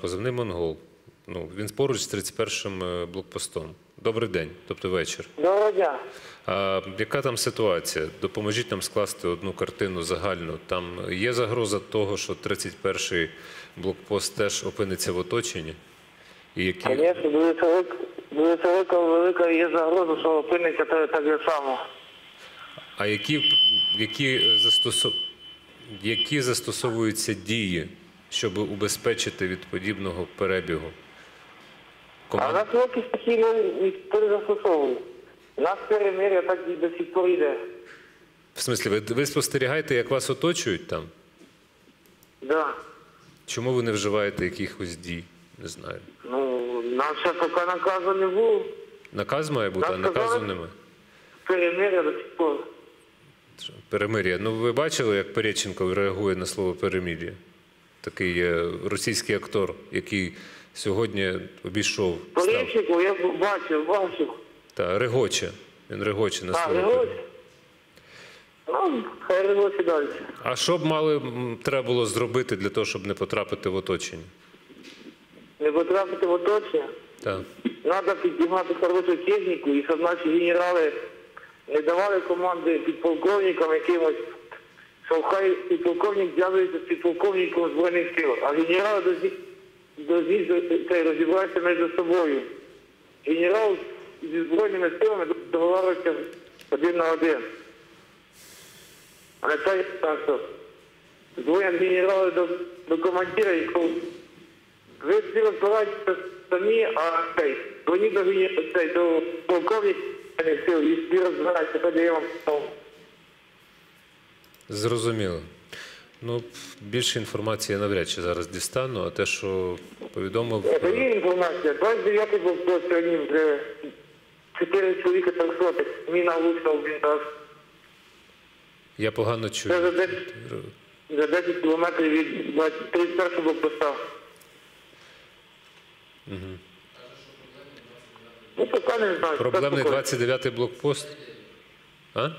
позивний Монгол. Ну, він поруч з 31-м е, блокпостом. Добрий день, тобто вечір. Доброго дня. А яка там ситуація? Допоможіть нам скласти одну картину загальну. Там є загроза того, що 31-й блокпост теж опиниться в оточенні? І які... Звісно, дуже велика, велика, велика є загроза, що опиниться так же само. А які, які, застосов... які застосовуються дії, щоб убезпечити від подібного перебігу? А в нас роки постійно ніхто не застосовує. У нас перемир'я так і до сих пор йде. В смислі, ви, ви спостерігаєте, як вас оточують там? Да. Чому ви не вживаєте якихось дій? Не знаю. Ну, нам ще поки наказу не було. Наказ має бути, а Нам наказу сказали- немає. Перемир'я до сих пор. Перемир'я. Ну ви бачили, як Переченков реагує на слово перемир'я? Такий е, російський актор, який сьогодні обійшов став, Полічнику я бачив, бачив. та регоче. Він регоче на А. Григорій? Ну, хай Григорій далі. А що б мали треба було зробити для того, щоб не потрапити в оточення? Не потрапити в оточення. Так. Треба піднімати хорошу техніку, і щоб наші генерали не давали команди підполковникам якимось, що хай підполковник зв'язується з підполковником Збройних сил, а должні це, розібратися між собою. Генерал зі Збройними силами договорюється один на один. А не так, що дзвонять генерали до, до командира кажуть, ви всі розбираєтеся самі, а цей, дзвоніть до, цей, до полковника сил і всі розбираються, тоді я вам скажу. Зрозуміло. Ну, більше інформації я навряд чи зараз дістану, а те, що повідомив. Це є інформація. 29 був по сьогодні вже 4 чоловіка 300, міна влучила в бліндаж. Я погано Це чую. за 10, за 10 кілометрів від 31 блокпоста. Ну, поки не знаю. Проблемний Так, 29-й блокпост. А?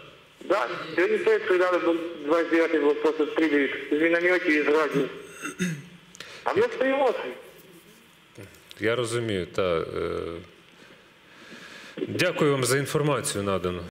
Да, сьогодні теж стріляли бо 29 блокпост стрілюють з мінометів і з радіо. А ми стоїмо. Я розумію, та. Е... Дякую вам за інформацію надану.